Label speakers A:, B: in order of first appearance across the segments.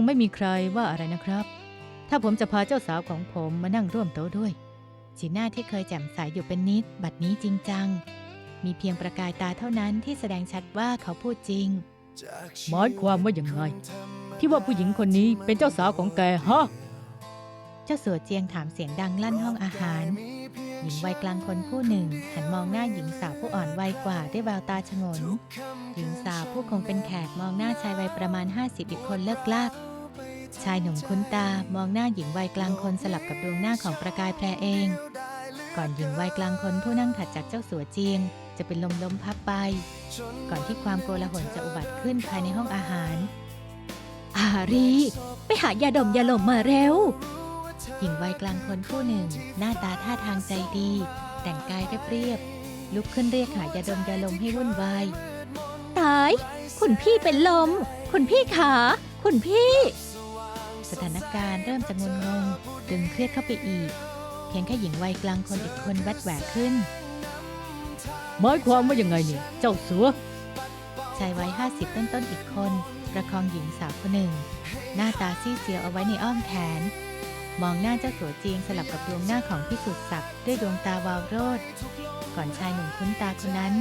A: งไม่มีใครว่าอะไรนะครับ ถ้าผมจะพาเจ้าสาวของผมมานั่งร่วมโต๊ะด้วย สีหน้าที่เคยแจ่มใสอยู่เป็นนิด บัดนี้จริงจัง มีเพียงประกายตาเท่านั้นที่แสดงชัดว่าเขาพูดจริง หมายความว่าอย่างไงที่ว่าผู้หญิงคนนี้เป็นเจ้าสาวของแกฮะ เจ้าสัวเจียงถามเสียงดังลั่นห้องอาหาร หญิงวัยกลางคนผู้หนึ่ง หันมองหน้าหญิงสาวผู้อ่อนวัยกว่าด้วยแววตาฉงน หญิงสาวผู้คงเป็นแขกมองหน้าชายวัยประมาณ 50 อีกคนเลิกลาก ชายหนุ่มคุ้นตามองหน้าหญิงวัยกลางคนสลับกับดวงหน้าของประกายแพรเอง ก่อนหญิงวัยกลางคนผู้นั่งถัดจากเจ้าสัวเจียง จะเป็นลมล้มพับไป ก่อนที่ความโกลาหลจะอุบัติขึ้นภายในห้องอาหาร อารี ไปหายาดมยาหลมมาเร็ว หญิงวัยกลางคนผู้หนึ่ง หน้าตาท่าทางใจดี แต่งกายเรียบๆลุกขึ้นเรียกหายาดมยาลมให้วุ่นวายตาย คุณพี่เป็นลม คุณพี่ขา คุณพี่ สถานการณ์เริ่มจะงุนงงดึงเครียดเข้าไปอีก เพียงแค่หญิงวัยกลางคนอีกคนแวดแหวกขึ้น หมายความว่ายังไงเนี่ย เจ้าสัวชายวัยห้าสิบต้นๆอีกคน ประคองหญิงสาวคนหนึ่ง หน้าตาซีดเซียวเอาไว้ในอ้อมแขน มองหน้าเจ้าสัวเจียงสลับกับดวงหน้าของพิสุทธิ์ศักดิ์ด้วยดวงตาวาวโรดก่อนชายหนุ่มคุ้นตาคนนั้น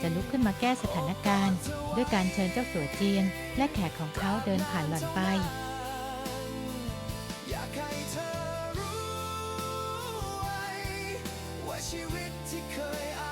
A: จะลุกขึ้นมาแก้สถานการณ์ ด้วยการเชิญเจ้าสัวเจียง และแขกของเขาเดินผ่านหล่อนไป
B: ชีวิตที่เคย